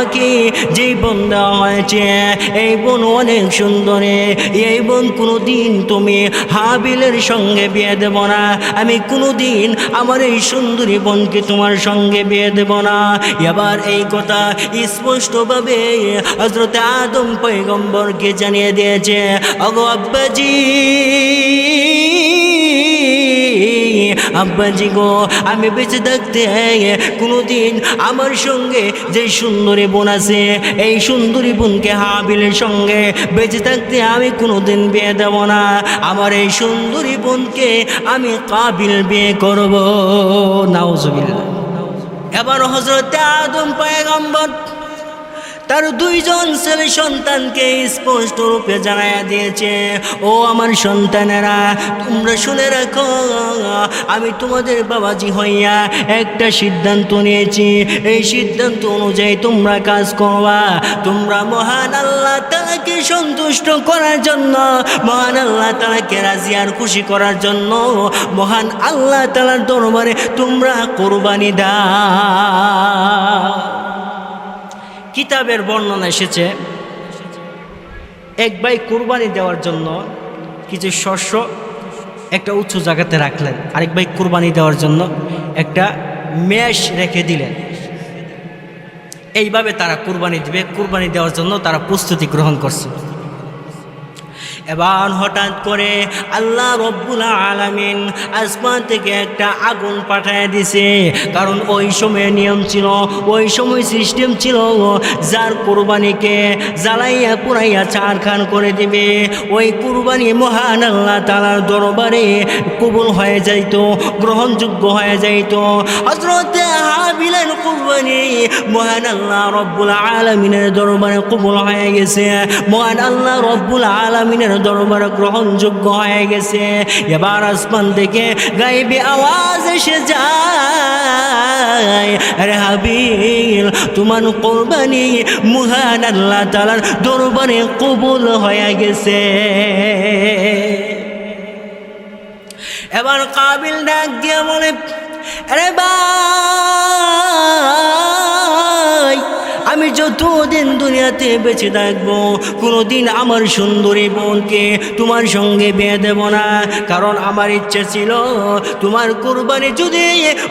আমাকে যেই বোন দেওয়া হয়েছে? এই বোন অনেক সুন্দরী। এই বোন কোনো দিন তুমি হাবিলের সঙ্গে বিয়ে দেব না। আমি কোনো দিন আমার এই সুন্দরী বোনকে তোমার সঙ্গে বিয়ে দেব না। এবার এই কথা স্পষ্টভাবে হজরত আদম পৈগম্বরকে জানিয়ে দিয়েছে, অগো আব্বাজি আব্বাজি গো আমি বেঁচে থাকতে কোনোদিন আমার সঙ্গে যে সুন্দরী বোন আছে, এই সুন্দরী বোনকে হাবিলের সঙ্গে বেঁচে থাকতে আমি কোনোদিন বিয়ে দেব না। আমার এই সুন্দরী বোনকে আমি কাবিল বিয়ে করব। নাউজুবিল্লাহ। এবার হজরত আদম পায়গম্বর তার দুইজন ছেলে সন্তানকে স্পষ্ট রূপে জানাইয়া দিয়েছে, ও আমার সন্তানেরা, তোমরা শুনে রাখো, আমি তোমাদের বাবাজি হইয়া একটা সিদ্ধান্ত নিয়েছি। এই সিদ্ধান্ত অনুযায়ী তোমরা কাজ করবা। তোমরা মহান আল্লাহ তালাকে সন্তুষ্ট করার জন্য, মহান আল্লাহ তালাকে রাজি আর খুশি করার জন্য, মহান আল্লাহ তালার দরবারে তোমরা কোরবানি দাও। কিতাবের বর্ণনা এসেছে। এক ভাই কুরবানি দেওয়ার জন্য কিছু শস্য একটা উঁচু জায়গাতে রাখলেন। আরেক ভাই কুরবানি দেওয়ার জন্য একটা মেষ রেখে দিলেন। এইভাবে তারা কুরবানি দিবে। কুরবানি দেওয়ার জন্য তারা প্রস্তুতি গ্রহণ করছে। এবার হঠাৎ করে আল্লাহ রব্বুল আলামিন আসমান থেকে একটা আগুন পাঠায় দিছে। কারণ ওই সময় নিয়ম ছিল, ওই সময় সিস্টেম ছিল যার কুরবানিকে জ্বালাইয়া পুরাইয়া চার খান করে দিবে। ওই কুরবানি মহান আল্লাহ তালার দরবারে কবুল হয়ে যাইত, গ্রহণযোগ্য হয়ে যাইত। হজরত হাবিলের কুরবানি মহান আল্লাহ রব্বুল আলমিনের দরবারে কবুল হয়ে গেছে। মহান আল্লাহ রব্বুল আলমিনের দরবারে গ্রহণযোগ্য হয়ে গেছে। এবার আসমান থেকে গাইবে আওয়াজ এসে যায়। আরে হাবিল তোমার কোরবানি মহান আল্লাহ তালার দরবারে কবুল হয়ে গেছে। এবার কাবিল ডাক দিয়ে বলে, আরে ভাই আমি যতদিন দুনিয়াতে বেঁচে থাকব, কোনোদিন আমার সুন্দরী বোনকে তোমার সঙ্গে বিয়ে দেব না। কারণ আমার ইচ্ছা ছিল তোমার কোরবানি যদি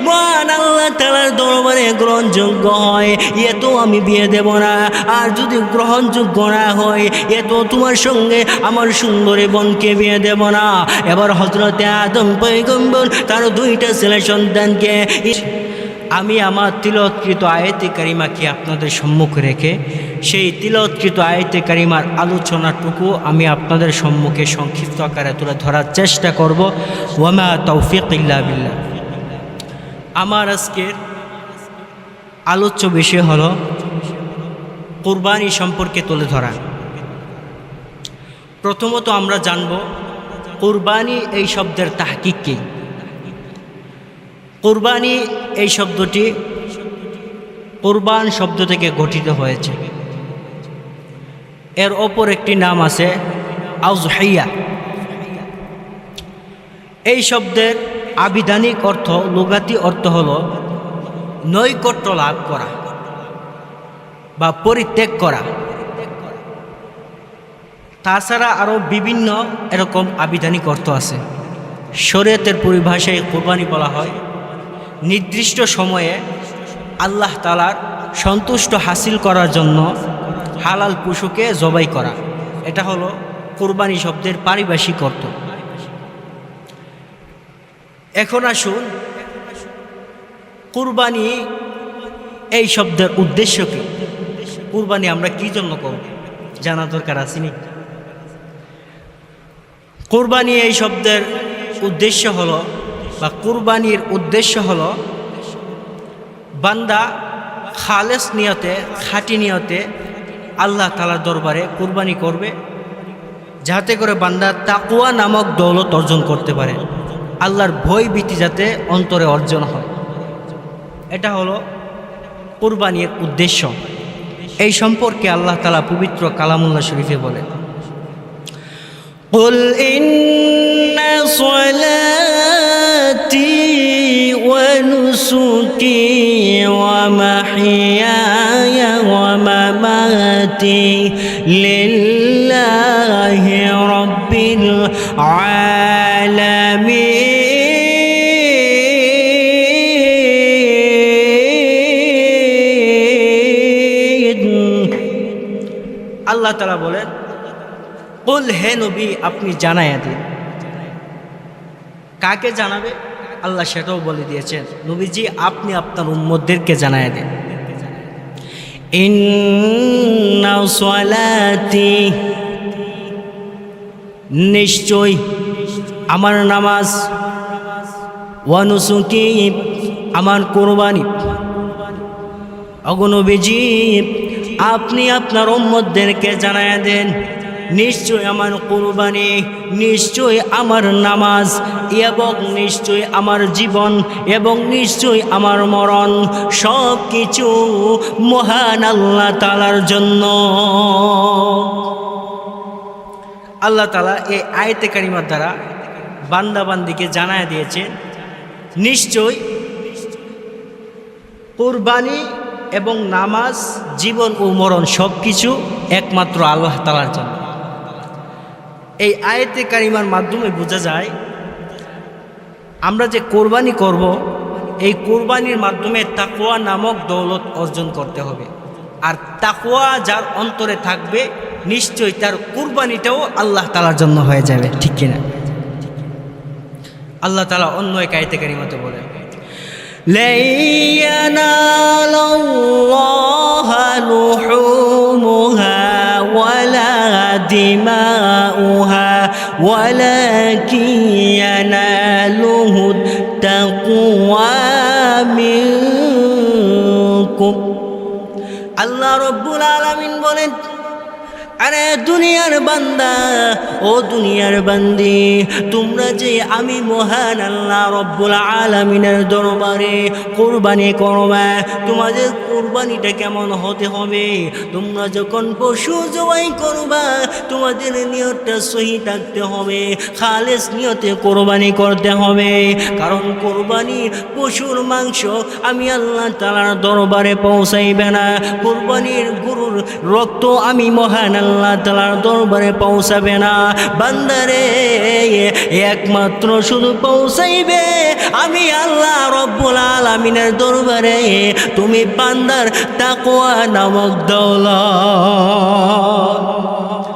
মহান আল্লাহ তালার দরবারে গ্রহণযোগ্য হয় এ তো আমি বিয়ে দেব না। আর যদি গ্রহণযোগ্য না হয় এ তো তোমার সঙ্গে আমার সুন্দরী বোনকে বিয়ে দেব না। এবার হজরতে আদম পৈগম্বর তার দুইটা ছেলে সন্তানকে আমি আমার তিলোৎকৃত আয়তে কারিমাকে আপনাদের সম্মুখে রেখে সেই তিলোৎকৃত আয়তে কারিমার আলোচনাটুকু আমি আপনাদের সম্মুখে সংক্ষিপ্ত আকারে তুলে ধরার চেষ্টা করব। ওয়ামা তৌফিক ইল্লা আমার আজকের আলোচ্য বিষয় হল কোরবানি সম্পর্কে তুলে ধরা। প্রথমত আমরা জানব, কোরবানি এই শব্দের তাহকিক কী? কোরবানি এই শব্দটি কোরবান শব্দ থেকে গঠিত হয়েছে। এর ওপর একটি নাম আছে আউজহাইয়া। এই শব্দের আবিধানিক অর্থ, লুগাতি অর্থ হল নৈকট্য লাভ করা বা পরিত্যাগ করা। তাছাড়া আরও বিভিন্ন এরকম আবিধানিক অর্থ আছে। শরীয়তের পরিভাষায় কোরবানি বলা হয় নির্দিষ্ট সময়ে আল্লাহ তালার সন্তুষ্ট হাসিল করার জন্য হালাল পশুকে জবাই করা। এটা হলো কোরবানি শব্দের পারিভাষিক অর্থ। এখন আসুন কুরবানি এই শব্দের উদ্দেশ্য কি? কুরবানি আমরা কি জন্য করব? জানা দরকার আসেনি কোরবানি এই শব্দের উদ্দেশ্য হলো বা কুরবানির উদ্দেশ্য হলো বান্দা খালেস নিয়তে খাঁটি নিয়তে আল্লাহ তালার দরবারে কুরবানি করবে যাতে করে বান্দা তাকুয়া নামক দৌলত অর্জন করতে পারে আল্লাহর ভয় ভীতি যাতে অন্তরে অর্জন হয় এটা হলো কুরবানির উদ্দেশ্য এই সম্পর্কে আল্লাহ তালা পবিত্র কালামুল্লাহ শরীফে বলেন قل إن صلاتي ونسكي ومحياي ومماتي صلاتي لله رب العالمين আল্লাহ তালা বলেন বল হে নবী আপনি জানাইয়া দিন কাকে জানাবে আল্লাহ সেটাও বলে দিয়েছেন, নবীজি আপনি আপনার উম্মদেরকে জানাইয়া দেন। নিশ্চয় আমার নামাজ ওয়ানুসুকি আমার কোরবানি। অগনবীজি আপনি আপনার উম্মতদেরকে জানায় দেন। নিশ্চয় আমার কোরবানি, নিশ্চয় আমার নামাজ, এবং নিশ্চয় আমার জীবন, এবং নিশ্চয় আমার মরণ সব কিছু মহান আল্লাহ তালার জন্য। আল্লাহ তালা এই আয়তে কারিমার দ্বারা বান্দাবান্দিকে জানায় দিয়েছেন নিশ্চয় কোরবানি এবং নামাজ, জীবন ও মরণ সব কিছু একমাত্র আল্লাহ তালার জন্য। এই আয়তে কারিমার মাধ্যমে বোঝা যায় আমরা যে কোরবানি করব এই কোরবানির মাধ্যমে তাকোয়া নামক দৌলত অর্জন করতে হবে আর তাকোয়া যার অন্তরে থাকবে নিশ্চয়ই তার কোরবানিটাও আল্লাহ তালার জন্য হয়ে যাবে ঠিক কিনা আল্লাহ তালা অন্য এক আয়তে কারিমাতে বলে لن ينال الله لحومها ولا دماؤها ولكن يناله التقوى منكم আল্লাহ রব্বুল আলামিন বলেন আরে দুনিয়ার বান্দা, ও দুনিয়ার বান্দি, তোমরা যে আমি মহান আল্লাহ রব্বুল আলমিনের দরবারে কোরবানি করবা, তোমাদের কোরবানিটা কেমন হতে হবে? তোমরা যখন পশু জবাই করবা, তোমাদের নিয়তটা সহি থাকতে হবে, খালেস নিয়তে কোরবানি করতে হবে। কারণ কোরবানি পশুর মাংস আমি আল্লাহ তালার দরবারে পৌঁছাইবে না। কোরবানির গরুর রক্ত আমি মহান আল্লাহ তালার দরবারে পৌঁছাবে না। বান্দারে, একমাত্র শুধু পৌঁছাইবে। আমি আল্লাহ রব্বুল আলমিনের দরবারে, তুমি বান্দার তাকোয়া নামক দৌলত।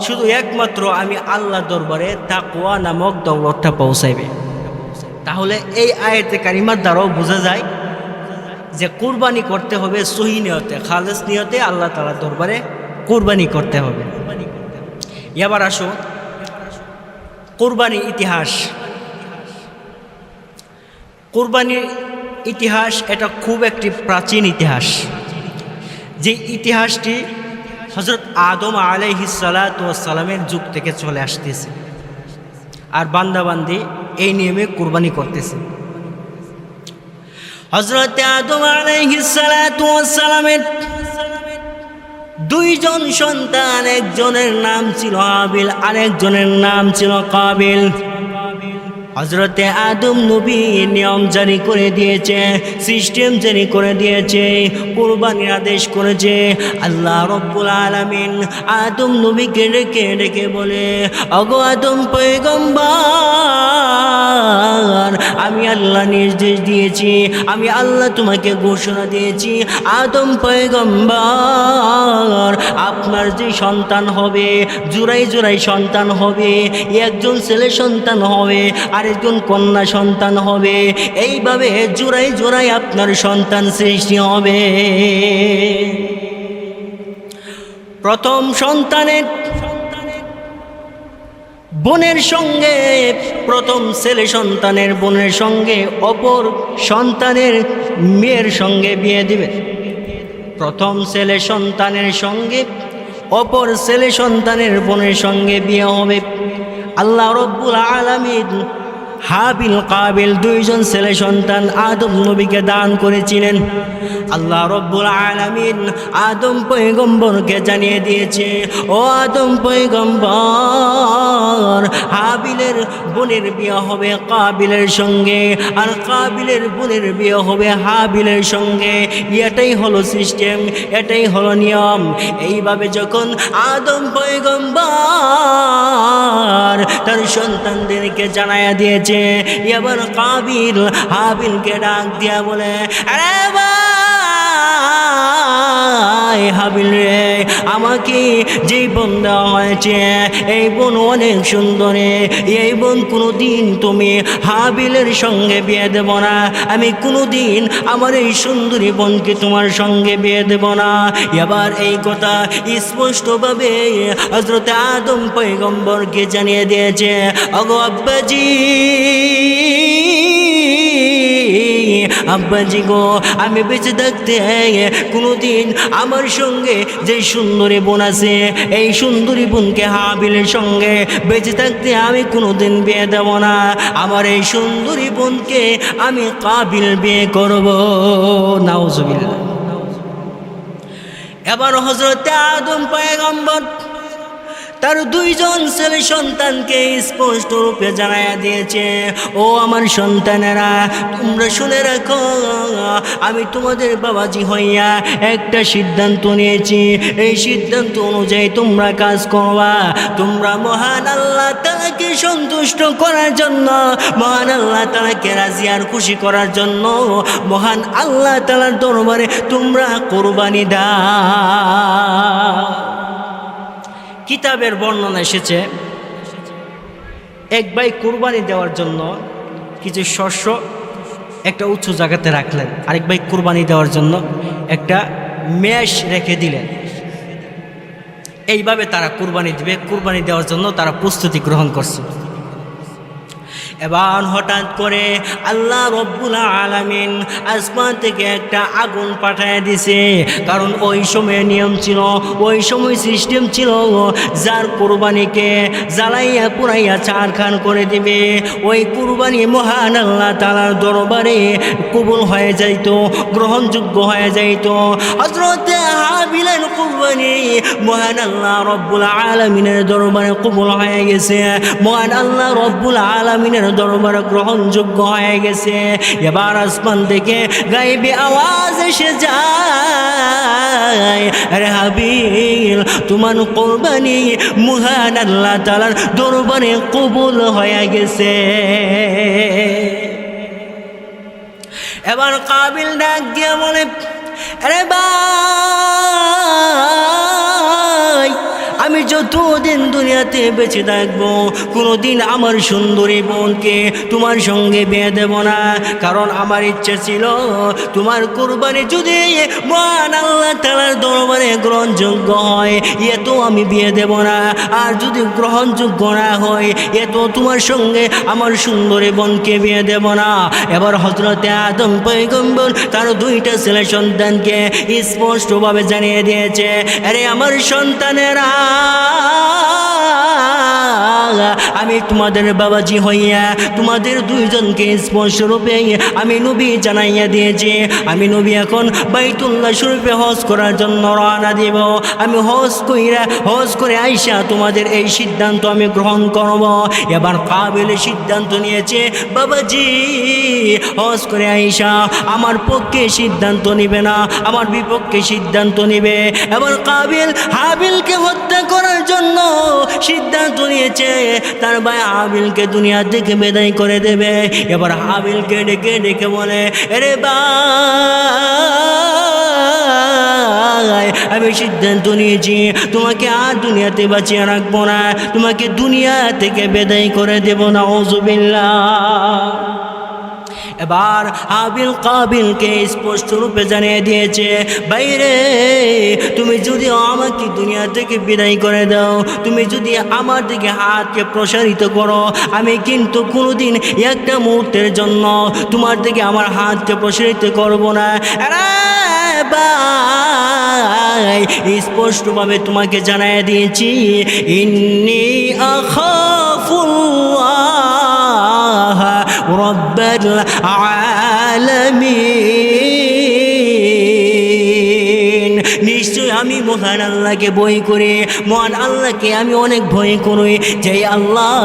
শুধু একমাত্র আমি আল্লাহ দরবারে তাকোয়া নামক দৌলতটা পৌঁছাইবে। তাহলে এই আয়তে কারিমার দ্বারাও বোঝা যায় যে কুরবানি করতে হবে সহি নিয়তে, খালেস নিয়তে আল্লাহ তালা দরবারে কুরবানি করতে হবে। এবার আসো। কোরবানির ইতিহাস। কোরবানির ইতিহাস এটা খুব একটি প্রাচীন ইতিহাস। যে ইতিহাসটি হজরত আদম আলাইহিসালামের যুগ থেকে চলে আসতেছে। আর বান্দাবান্দি এই নিয়মে কোরবানি করতেছে। হজরত আদম আলাইহিসালামের দুইজন সন্তান একজনের নাম ছিল আবিল আরেকজনের নাম ছিল কাবিল। হজরতে আদম নবী নিয়ম জারি করে দিয়েছে, সিস্টেম জারি করে দিয়েছে, কোরবানির আদেশ করেছে। আল্লাহ রব্বুল আলমিন আদম নবীকে ডেকে ডেকে বলে অগো আদম পৈগম্বার আমি আল্লাহ নির্দেশ দিয়েছি, আমি আল্লাহ তোমাকে ঘোষণা দিয়েছি, আদম পৈগম্বার আপনার যে সন্তান হবে জোড়াই জোড়াই সন্তান হবে, একজন ছেলে সন্তান হবে আরেকজন কন্যা সন্তান হবে। এইভাবে জোড়াই জোড়াই আপনার সন্তান সৃষ্টি হবে। প্রথম সন্তানের বোনের সঙ্গে, প্রথম ছেলে সন্তানের বোনের সঙ্গে, অপর সন্তানের মেয়ের সঙ্গে বিয়ে দিবে। প্রথম ছেলে সন্তানের সঙ্গে, অপর ছেলে সন্তানের বোনের সঙ্গে বিয়ে হবে। আল্লাহ রব্বুল আলমিন হাবিল কাবিল দুইজন ছেলে সন্তান আদম নবীকে দান করেছিলেন। আল্লাহ রব্বুল আলামিন আদম পয়গম্বরকে জানিয়ে দিয়েছে, ও আদম পয়গম্বর, হাবিলের বোনের বিয়ে হবে কাবিলের সঙ্গে, আর কাবিলের বোনের বিয়ে হবে হাবিলের সঙ্গে। এটাই হলো সিস্টেম, এটাই হলো নিয়ম। এইভাবে যখন আদম পয়গম্বর তার সন্তানদেরকে জানায়া দিয়েছে এবার কাবিল হাবিলকে ডাক দিয়া বলে আরে ভাই হাবিল রে, আমাকে যেই বোন দেওয়া হয়েছে। এই বোন অনেক সুন্দরে এই বোন কোনো দিন তুমি হাবিলের সঙ্গে বিয়ে দেব না। আমি কোনো দিন আমার এই সুন্দরী বোনকে তোমার সঙ্গে বিয়ে দেব না। এবার এই কথা স্পষ্টভাবে হজরত আদম পৈগম্বরকে জানিয়ে দিয়েছে, অগো আব্বাজি আব্বাজি গো, আমি বেঁচে থাকতে কোনোদিন আমার সঙ্গে যে সুন্দরী বোন আছে, এই সুন্দরী বোনকে হাবিলের সঙ্গে বেঁচে থাকতে আমি কোনোদিন বিয়ে দেব না। আমার এই সুন্দরী বোনকে আমি কাবিল বিয়ে করব। নাউজুবিল্লাহ। এবার হজরত আদম পয়গম্বর তার দুইজন ছেলে সন্তানকে স্পষ্ট রূপে জানাইয়া দিয়েছে, ও আমার সন্তানেরা, তোমরা শুনে রাখো, আমি তোমাদের বাবাজি হইয়া একটা সিদ্ধান্ত নিয়েছি। এই সিদ্ধান্ত অনুযায়ী তোমরা কাজ করবা। তোমরা মহান আল্লাহ তালাকে সন্তুষ্ট করার জন্য, মহান আল্লাহ তালাকে রাজি আর খুশি করার জন্য, মহান আল্লাহ তালার দরবারে তোমরা কোরবানি দাও। কিতাবের বর্ণনা এসেছে। এক ভাই কুরবানি দেওয়ার জন্য কিছু শস্য একটা উঁচু জায়গাতে রাখলেন। আরেক ভাই কুরবানি দেওয়ার জন্য একটা মেষ রেখে দিলেন। এইভাবে তারা কুরবানি দিবে। কুরবানি দেওয়ার জন্য তারা প্রস্তুতি গ্রহণ করছে। এবার হঠাৎ করে আল্লাহ রব্বুল আলামিন আসমান থেকে একটা আগুন পাঠায় দিছে। কারণ ওই সময় নিয়ম ছিল, ওই সময় সিস্টেম ছিল যার কুরবানিকে জ্বালাইয়া পুরাইয়া চার খান করে দিবে। ওই কুরবানি মহান আল্লাহ তালার দরবারে কবুল হয়ে যাইত, গ্রহণযোগ্য হয়ে যাইত। হজরত হাবিলের কুরবানি মহান আল্লাহ রব্বুল আলমিনের দরবারে কবুল হয়ে গেছে। মহান আল্লাহ রব্বুল আলমিনের দরবারে গ্রহণযোগ্য হয়ে গেছে। এবার আসমান থেকে গাইবে আওয়াজ এসে যায়। আরে হাবিল তোমার কোরবানি মহান আল্লাহ তালার দরবারে কবুল হয়ে গেছে। এবার কাবিল ডাক দিয়ে বলে, আরে ভাই আমি যতদিন দুনিয়াতে বেঁচে থাকব, কোনোদিন আমার সুন্দরী বোনকে তোমার সঙ্গে বেঁধে দেব না। কারণ আমার ইচ্ছা ছিল তোমার কোরবানি যদি মহান আল্লাহ তালার দরবারে গ্রহণযোগ্য হয়, এ তো আমি বিয়ে দেব না। আর যদি গ্রহণযোগ্য না হয়, এ তো তোমার সঙ্গে আমার সুন্দরী বোনকে বিয়ে দেব না। এবার হজরতে আদম পৈগম্বর তার দুইটা ছেলে সন্তানকে স্পষ্টভাবে জানিয়ে দিয়েছে, আরে আমার সন্তানেরা আমি তোমাদের বাবাজি হইয়া তোমাদের দুইজনকে স্পর্শরূপে আমি নবী জানাইয়া দিয়েছি। আমি নবী এখন বাইতুল্লাহ শরীফে হজ করার জন্য রওনা দিব। আমি হজ কইরা, হজ করে আইসা তোমাদের এই সিদ্ধান্ত আমি গ্রহণ করব। এবার কাবিলে সিদ্ধান্ত নিয়েছে, বাবাজি, হজ করে আইসা, আমার পক্ষে সিদ্ধান্ত নিবে না, আমার বিপক্ষে সিদ্ধান্ত নিবে। এবার কাবিল হাবিলকে হত্যা করার জন্য সিদ্ধান্ত নিয়েছে তার ভাই আবিলকে দুনিয়া থেকে বেদাই করে দেবে। এবার হাবিলকে ডেকে ডেকে বলে, এরে বা আমি সিদ্ধান্ত নিয়েছি, তোমাকে আর দুনিয়াতে বাঁচিয়ে রাখব না। তোমাকে দুনিয়া থেকে বেদাই করে দেব না ওজুবিল্লা এবার আবিল কাবিলকে স্পষ্ট রূপে জানিয়ে দিয়েছে, বাইরে, তুমি যদি আমাকে দুনিয়া থেকে বিদায় করে দাও, তুমি যদি আমার দিকে হাতকে প্রসারিত করো, আমি কিন্তু কোনোদিন একটা মুহূর্তের জন্য তোমার দিকে আমার হাতকে প্রসারিত করব না। স্পষ্টভাবে তোমাকে জানাই দিয়েছি, ইন্নি আখাফুল্লাহ رب العالمين. আমি মহান আল্লাহকে বই করে। মহান আল্লাহকে আমি অনেক ভয় করি যে আল্লাহ,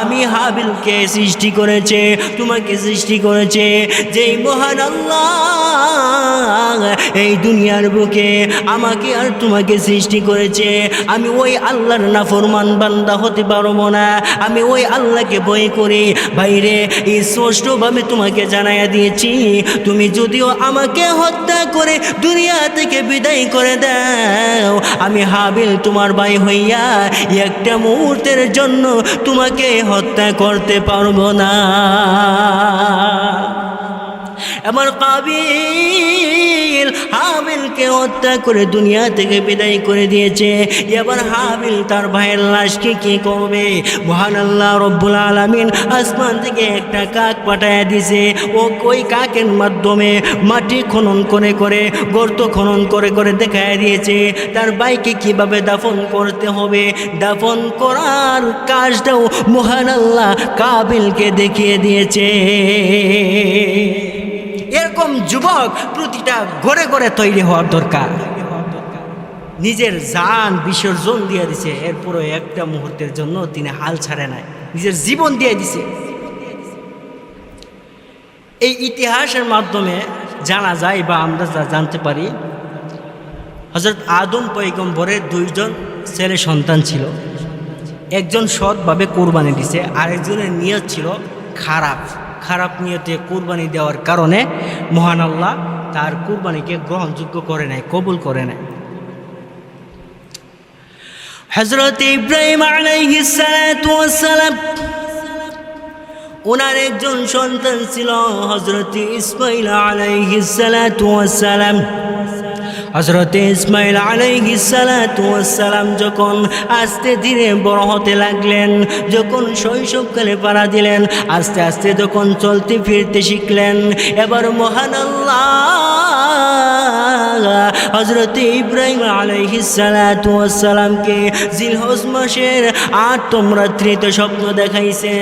আমি হাবিলকে সৃষ্টি করেছে, তোমাকে সৃষ্টি করেছে। যেই মহান আল্লাহ, এই দুনিয়ার বুকে আমাকে আর তোমাকে সৃষ্টি করেছে। আমি ওই আল্লাহর নাফরমান বান্দা হতে পারব না। আমি ওই আল্লাহকে বই করি। বাইরে এই স্পষ্টভাবে তোমাকে জানাইয়া দিয়েছি, তুমি যদিও আমাকে হত্যা করে দুনিয়া থেকে বিদায় করে দাও। আমি হাবিল তোমার ভাই হইয়া একটা মুহূর্তের জন্য তোমাকে হত্যা করতে পারব না। আমার কাবিল হাবিলকে হত্যা করে দুনিয়া থেকে বিদায় করে দিয়েছে। এবার হাবিল তার ভাইয়ের লাশকে কি করবে? মহান আল্লাহ রব্বুল আলমিন আসমান থেকে একটা কাক পাঠায় দিছে ও ওই কাকের মাধ্যমে মাটি খনন করে করে, গর্ত খনন করে করে দেখায় দিয়েছে। তার ভাইকে কীভাবে দাফন করতে হবে? দাফন করার কাজটাও মহান আল্লাহ কাবিলকে দেখিয়ে দিয়েছে। এরকম যুবক প্রতিটা ঘরে ঘরে তৈরি হওয়ার দরকার। নিজের জান বিসর্জন দিয়ে দিছে, এরপরও একটা মুহূর্তের জন্য তিনি হাল ছাড়ে নাই। নিজের জীবন দিয়ে দিছে। এই ইতিহাসের মাধ্যমে জানা যায় বা আমরা যা জানতে পারি হজরত আদম পৈগম্বরের দুইজন ছেলে সন্তান ছিল। একজন সৎভাবে কোরবানি দিছে, আরেকজনের নিয়ত ছিল খারাপ। খারাপ নিয়তে কোরবানি দেওয়ার কারণে মহান আল্লাহ তার কোরবানিকে গ্রহণযোগ্য করে নেয়, কবুল করে নেয়। হজরত ইব্রাহিম ওনার একজন সন্তান ছিল হজরত ইসমাইল আলাইহিসালাম হজরত ইসমাইল আলাইহিসালাম যখন আস্তে ধীরে বড় হতে লাগলেন, যখন শৈশবকালে পাড়া দিলেন, আস্তে আস্তে যখন চলতে ফিরতে শিখলেন, এবার মহান আল্লাহ হজরত ইব্রাহিম আলাইহিসালামকে জিলহজ মাসের আটম রাত্রিতে স্বপ্ন দেখাইছে।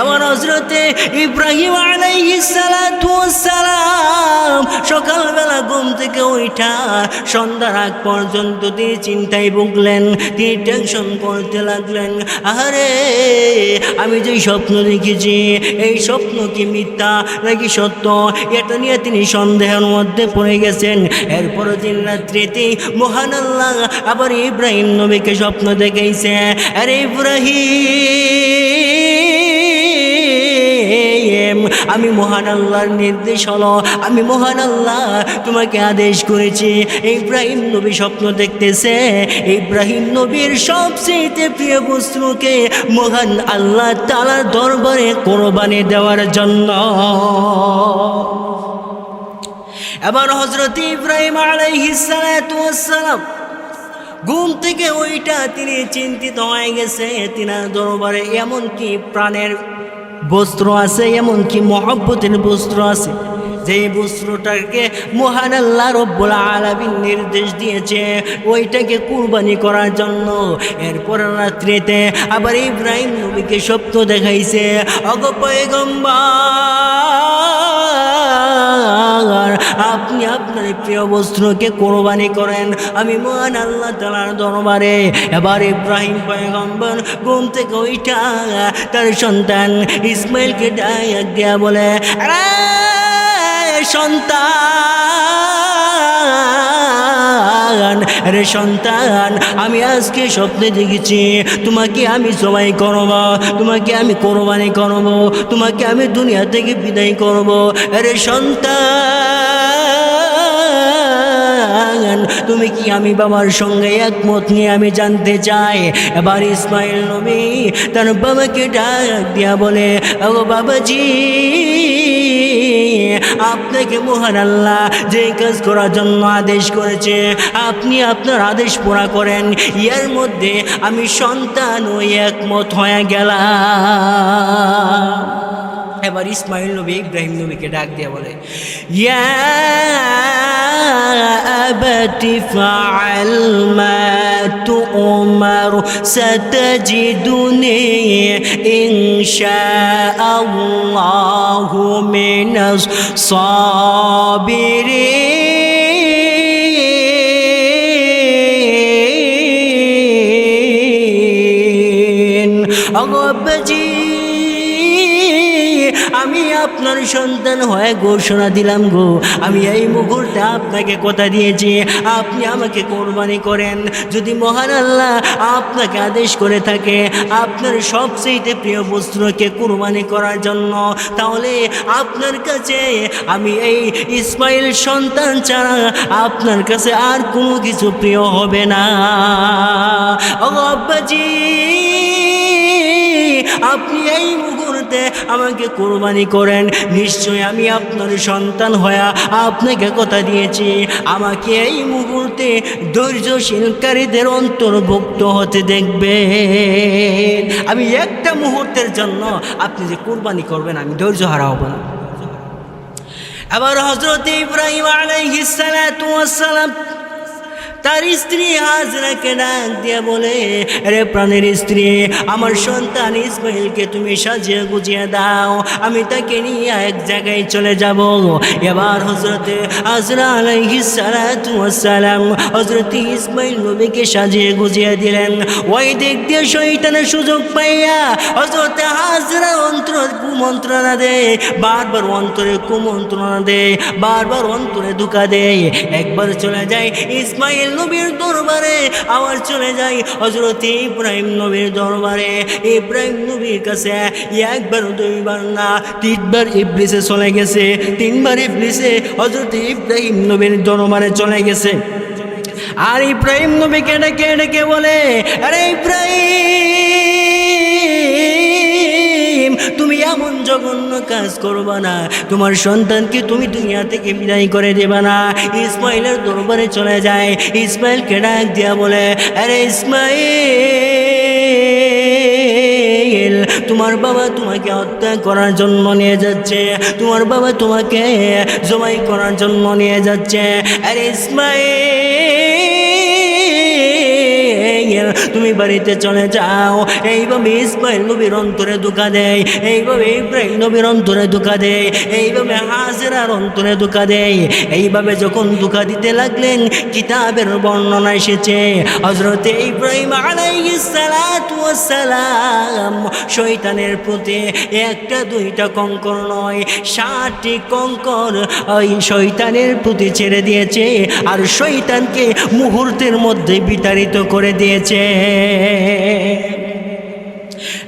এবার হজরতে ইব্রাহিম আলাইহিসালাম সকালবেলা ঘুম থেকে ওইটা সন্ধ্যার আগ পর্যন্ত তিনি চিন্তায় ভুগলেন তিনি টেনশন করতে লাগলেন। আরে আমি যেই স্বপ্ন দেখেছি, এই স্বপ্ন কি মিথ্যা নাকি সত্য? এটা নিয়ে তিনি সন্দেহের মধ্যে পড়ে গেছেন। এরপরও দিন রাত্রিতে মহান আল্লাহ আবার ইব্রাহিম নবীকে স্বপ্ন দেখাইছে। আরে ইব্রাহিম! আমি মহান আল্লাহর নির্দেশ হলো আমি মহান আল্লাহ তোমাকে আদেশ করেছি। ইব্রাহিম নবী স্বপ্ন দেখতেছে, ইব্রাহিম নবীর সবচেয়ে প্রিয় বস্তুকে মহান আল্লাহ তালার দরবারে কোরবানি দেওয়ার জন্য। এবার হজরত ইব্রাহিম আলাইহিসালাম ঘুম থেকে ওইটা তিনি চিন্তিত হয়ে গেছে, তিনার দরবারে এমন কি প্রাণের বস্ত্র আছে, এমনকি মহব্বতের বস্ত্র আছে। যে বস্ত্রটাকে মহান আল্লাহ রব্বুল আলামিন নির্দেশ দিয়েছে, ওইটাকে কুরবানি করার জন্য। এরপর রাত্রিতে আবার ইব্রাহিম নবীকে সত্য দেখাইছে অগপয়গম্বার আপনি আপনার প্রিয় বস্ত্রকে কোরবানি করেন। আমি মহান আল্লাহ তালার দরবারে এবার ইব্রাহিম পয়গম্বর ঘুম থেকে ওইটা তার সন্তান ইসমাইলকে ডাক বলে, "আরে সন্তান। রে সন্তান, আমি আজকে স্বপ্নে দেখেছি, তোমাকে আমি সবাই করব, তোমাকে আমি কোরবানি করব, তোমাকে আমি দুনিয়া থেকে বিদায় করব। রে সন্তান, তুমি কি আমি বাবার সঙ্গে একমত নিয়ে আমি জানতে চাই? এবার ইসমাইল নবী তার বাবাকে ডাক দিয়া বলে, ও বাবাজি আপনাকে মহান আল্লাহ যে কাজ করার জন্য আদেশ করেছে, আপনি আপনার আদেশ পুরা করেন ইয়ার মধ্যে আমি সন্তান ওই একমত হয়ে গেলাম। এবার ইসমাইল নবী ইব্রাহিম নবীকে ডাক দিয়ে বলে উমার সতজিদুনে ইংশাহু আপনার সন্তান হয়ে ঘোষণা দিলাম গো। আমি এই মুহূর্তে আপনাকে কথা দিয়েছি, আপনি আমাকে কোরবানি করেন। যদি মহান আল্লাহ আপনাকে আদেশ করে থাকে, আপনার সবচেয়ে প্রিয় বস্ত্রকে কোরবানি করার জন্য, তাহলে আপনার কাছে আমি এই ইসমাইল সন্তান ছাড়া আপনার কাছে আর কোনো কিছু প্রিয় হবে না। ও আব্বাজি, আপনি এই আমাকে কোরবানি করেন, নিশ্চয় আমি আপনার সন্তান হয়ে আপনাকে কথা দিয়েছি। আমাকে এই মুহূর্তে ধৈর্যশীলকারীদের অন্তর্ভুক্ত হতে দেখবে আমি একটা মুহূর্তের জন্য আপনি যে কোরবানি করবেন, আমি ধৈর্য হারা হব না। আবার হজরত ইব্রাহিম আলাইহিস সালাম তার স্ত্রী হাজরাকে ডাক দিয়ে বলে রে প্রাণের স্ত্রী, আমার সন্তান ইসমাইলকে তুমি সাজিয়ে গুজিয়ে দাও, আমি তাকে নিয়ে এক জায়গায় চলে যাব। এবার হজরতে হাজরা আলাইহিসালাম হজরত ইসমাইল নবীকে সাজিয়ে গুজিয়ে দিলেন। ওই দিক দিয়ে শৈতানের সুযোগ পাইয়া হজরতে হাজরা অন্তর কুমন্ত্রণা দেয়, বারবার অন্তরে কুমন্ত্রণা দেয়, বারবার অন্তরে ধোকা দেয়। একবার চলে যায় ইসমাইল নবীর দরবারে, আবার চলে যাই হজরত ইব্রাহিম নবীর দরবারে। ইব্রাহিম নবীর কাছে একবার, দুইবার না, তিনবার ইবলিসে চলে গেছে। তিনবার ইবলিসে হজরত ইব্রাহিম নবীর দরবারে চলে গেছে। আর ইব্রাহিম নবীকে ডেকে ডেকে বলে, আরে ইব্রাহিম! এমন জঘন্য কাজ করবা না। তোমার সন্তানকে তুমি দুনিয়া থেকে বিদায় করে দেবা না। ইসমাইলের দরবারে চলে যায়। ইসমাইলকে ডাক দিয়া বলে, আরে ইসমাইল, তোমার বাবা তোমাকে হত্যা করার জন্য নিয়ে যাচ্ছে। তোমার বাবা তোমাকে জমাই করার জন্য নিয়ে যাচ্ছে। আরে ইসমাইল তুমি বাড়িতে চলে যাও। এই এইভাবে ইসমাইল নবীর অন্তরে ধোকা দেয় এইভাবে ইব্রাহিম নবীর অন্তরে ধোকা দেয় এইভাবে হাজরার অন্তরে ধোকা দেয়। এইভাবে যখন ধোকা দিতে লাগলেন, কিতাবের বর্ণনা এসেছে হজরতে ইব্রাহিম সালাম শয়তানের প্রতি একটা দুইটা কঙ্কর নয়, ষাটটি কঙ্কর ওই শয়তানের প্রতি ছেড়ে দিয়েছে আর শয়তানকে মুহূর্তের মধ্যে বিতাড়িত করে দিয়েছে।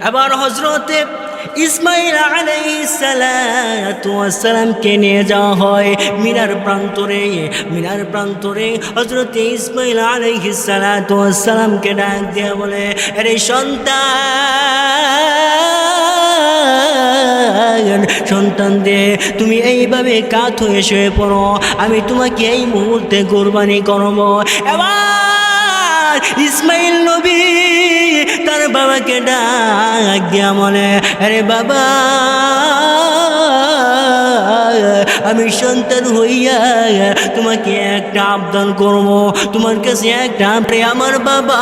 এবার হজরতে ইসমাইল আলাইসালামকে নিয়ে যাওয়া হয় মিনার প্রান্তরে। মিনার প্রান্তরে হজরত ইসমাইল আলাইসালামকে ডাক দিয়ে বলে, আরে সন্তান সন্তান দে, তুমি এইভাবে কাত হয়ে শুয়ে পড়ো, আমি তোমাকে এই মুহূর্তে কোরবানি করব। এবার ইসমাইল নবী তার বাবাকে ডাক দিয়া মনে আরে বাবা, আমি সন্তান হইয়া তোমাকে একটা আবদান করব। তোমার কাছে একটা প্রে, আমার বাবা,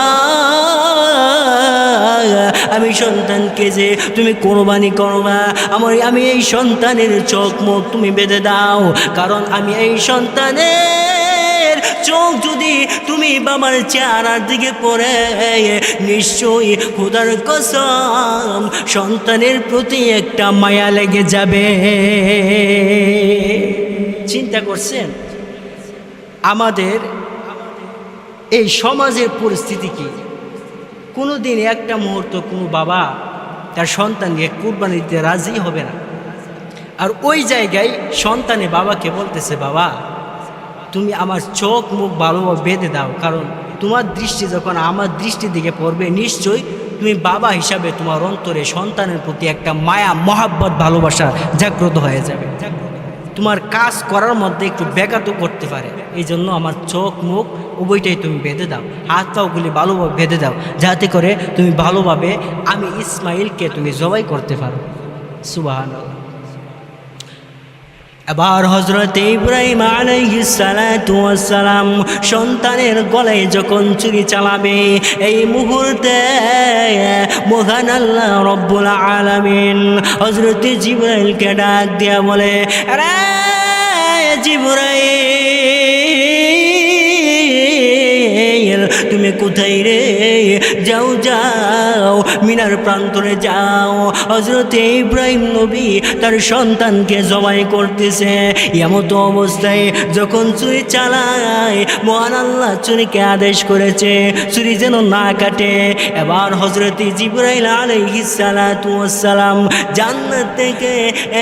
আমি সন্তানকে যে তুমি কোরবানি করবা, আমার, আমি এই সন্তানের চোখ মুখ তুমি বেঁধে দাও, কারণ আমি এই সন্তানের চোখ যদি তুমি বাবার চেহারার দিকে পড়ে, নিশ্চয়ই খুদার কসম সন্তানের প্রতি একটা মায়া লেগে যাবে। চিন্তা করছেন? আমাদের এই সমাজের পরিস্থিতি কি? কোনো দিন একটা মুহূর্ত কোনো বাবা তার সন্তানকে কুরবানি দিতে রাজি হবে না। আর ওই জায়গায় সন্তানে বাবাকে বলতেছে, বাবা তুমি আমার চোখ, মুখ ভালোভাবে বেঁধে দাও। কারণ তোমার দৃষ্টি যখন আমার দৃষ্টির দিকে পড়বে, নিশ্চয়ই তুমি বাবা হিসাবে তোমার অন্তরে সন্তানের প্রতি একটা মায়া, মহাব্বত, ভালোবাসা জাগ্রত হয়ে যাবে। তোমার কাজ করার মধ্যে একটু ব্যাঘাত করতে পারে। এই জন্য আমার চোখ, মুখ উভয়টাই তুমি বেঁধে দাও। হাত পাগুলি ভালোভাবে বেঁধে দাও। যাতে করে তুমি ভালোভাবে আমি ইসমাইলকে তুমি জবাই করতে পারো। সুবাহান এবার হজরত ইব্রাহিম আলাইসালাম সন্তানের গলায় যখন চুরি চালাবে, এই মুহূর্তে মহান আল্লাহ রব্বুল আলামিন হজরত জিব্রাইলকে ডাক দিয়া বলে, রে জিব্রাইল! তুমি কোথায় রে? যাও যাও, মিনার প্রান্তরে যাও। হজরত ইব্রাহিম নবী তার সন্তানকে জবাই করতেছে। এমত অবস্থায় যখন চুরি চালায়, মহান আল্লাহ চুরিকে আদেশ করেছে, চুরি যেন না কাটে। এবার হজরত জিব্রাইল আলাইহিসালাম জান্নাত থেকে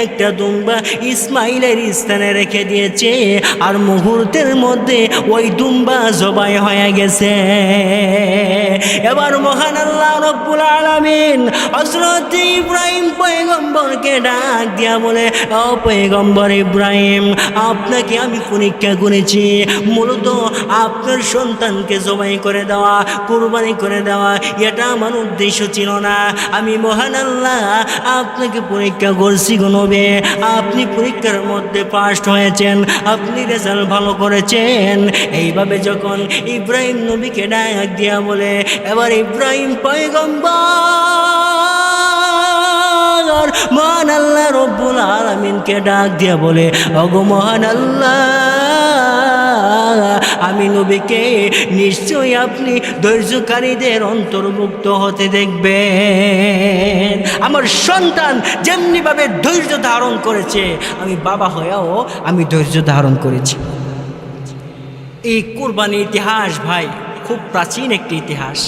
একটা দুম্বা ইসমাইলের স্থানে রেখে দিয়েছে। আর মুহূর্তের মধ্যে ওই দুম্বা জবাই হয়ে গেছে। এবার মহান আল্লাহ রব্বুল আলামিন হযরত ইব্রাহিম পয়গম্বরকে ডাক দিয়া বলে, ও পয়গম্বর ইব্রাহিম, আপনাকে আমি পরীক্ষা করেছি। মূলত আপনার সন্তানকে জবাই করে দেওয়া, কুরবানি করে দেওয়া, এটা আমার উদ্দেশ্য ছিল না। আমি মহান আল্লাহ, আপনাকে পরীক্ষা করছি গনবে আপনি পরীক্ষার মধ্যে পাশ হয়েছেন, আপনি রেজাল্ট ভালো করেছেন। এইভাবে যখন ইব্রাহিম নবীকে ডাক দিয়া বলে, এবার ইব্রাহিম পয়গম্বর, মহান আল্লাহ রব্বুল আলমিনকে ডাক দিয়া বলে অগো মহান আল্লাহ, আমি নবীকে নিশ্চয়ই আপনি ধৈর্যকারীদের অন্তর্ভুক্ত হতে দেখবেন। আমার সন্তান যেমনিভাবে ধৈর্য ধারণ করেছে, আমি বাবা হয়েও আমি ধৈর্য ধারণ করেছি। এই কোরবানির ইতিহাস ভাই খুব প্রাচীন একটি ইতিহাস।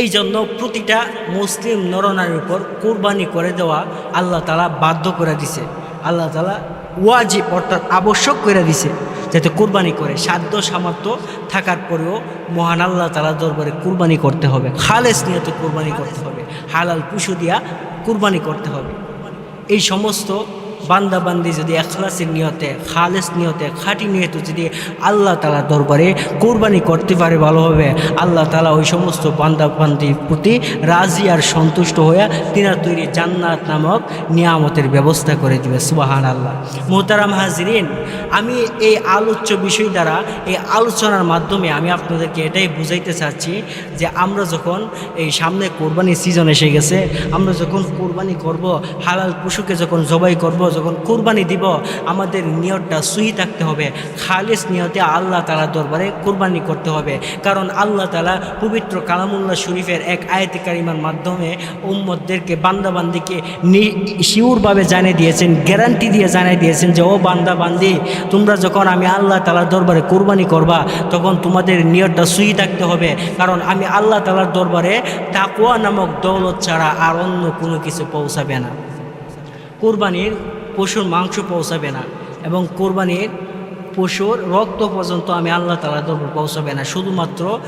এই জন্য প্রতিটা মুসলিম নরনারীর উপর কোরবানি করে দেওয়া আল্লাহ তালা বাধ্য করে দিছে। আল্লাহ তালা ওয়াজিব অর্থাৎ আবশ্যক করে দিছে যাতে কোরবানি করে। সাধ্য সামর্থ্য থাকার পরেও মহান আল্লাহ তালা দরবারে কোরবানি করতে হবে। খালেস নিয়ত কোরবানি করতে হবে। হালাল পুষু দিয়া কোরবানি করতে হবে। এই সমস্ত বান্দাবান্দি যদি এখলাসের নিয়তে, খালেস নিয়তে, খাঁটি নিয়তে যদি আল্লাহ তালা দরবারে কোরবানি করতে পারে ভালোভাবে আল্লাহ তালা ওই সমস্ত বান্দাবান্দির প্রতি রাজি আর সন্তুষ্ট হয়ে তিনার তৈরি জান্নাত নামক নিয়ামতের ব্যবস্থা করে দিবে সুবাহান আল্লাহ মোহতারাম হাজরিন, আমি এই আলোচ্য বিষয় দ্বারা, এই আলোচনার মাধ্যমে আমি আপনাদেরকে এটাই বুঝাইতে চাচ্ছি যে আমরা যখন এই সামনে কোরবানির সিজন এসে গেছে, আমরা যখন কোরবানি করব, হালাল পশুকে যখন জবাই করব যখন কোরবানি দিব, আমাদের নিয়তটা সুই থাকতে হবে। খালিস নিয়তে আল্লাহ তালা দরবারে কোরবানি করতে হবে। কারণ আল্লাহ তালা পবিত্র কালামুল্লাহ শরীফের এক আয়তে কারিমার মাধ্যমে উম্মদদেরকে বান্দাবান্দিকে শিউরভাবে জানিয়ে দিয়েছেন, গ্যারান্টি দিয়ে জানিয়ে দিয়েছেন যে, ও বান্দাবান্দি, তোমরা যখন আমি আল্লাহ তালার দরবারে কোরবানি করবা, তখন তোমাদের নিয়তটা সুই থাকতে হবে। কারণ আমি আল্লাহ তালার দরবারে তাকুয়া নামক দৌলত ছাড়া আর অন্য কোনো কিছু পৌঁছাবে না। কোরবানির পশুর মাংস পৌঁছাবে না এবং কোরবানির পশুর রক্ত পর্যন্ত আমি আল্লাহ তালা দরবার পৌঁছাবে না। শুধুমাত্র